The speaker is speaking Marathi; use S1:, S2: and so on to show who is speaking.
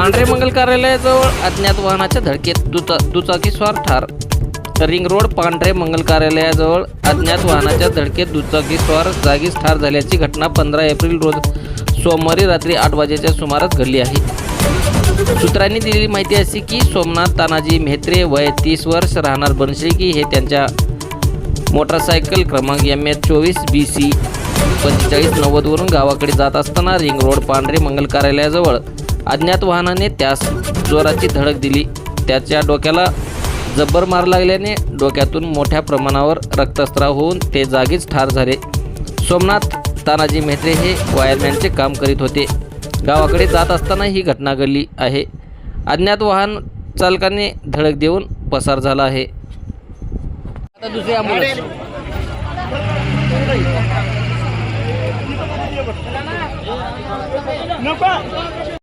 S1: पांढरे मंगल कार्यालयाजवळ अज्ञात वाहनाच्या धडकेत दुचा दुचाकीस्वार ठार. रिंग रोड पांढरे मंगल कार्यालयाजवळ अज्ञात वाहनाच्या धडकेत दुचाकीस्वार जागीच ठार झाल्याची घटना पंधरा एप्रिल रोज सोमवारी रात्री आठ वाजेच्या सुमारास घडली आहे. सूत्रांनी दिलेली माहिती अशी की सोमनाथ तानाजी म्हेत्रे वय तीस वर्ष राहणार बनशेकी हे त्यांच्या मोटरसायकल क्रमांक एम एच चोवीस बी सी पंचेचाळीस नव्वदवरून गावाकडे जात असताना रिंग रोड पांढरे मंगल कार्यालयाजवळ अज्ञात वाहनाने त्यास जोराची धडक दिली. त्याच्या डोक्याला जब्बर मार लागल्याने डोक्यातून मोठ्या प्रमाणावर रक्तस्त्राव होऊन ते जागीच ठार झाले. सोमनाथ तानाजी मेहत्रे हे वायरमॅनचे काम करीत होते. गावाकडे जात असताना ही घटना घडली आहे. अज्ञात वाहन चालकाने धडक देऊन पसार झाला आहे. आता दुसरी ॲम्ब्युलन्स
S2: नको.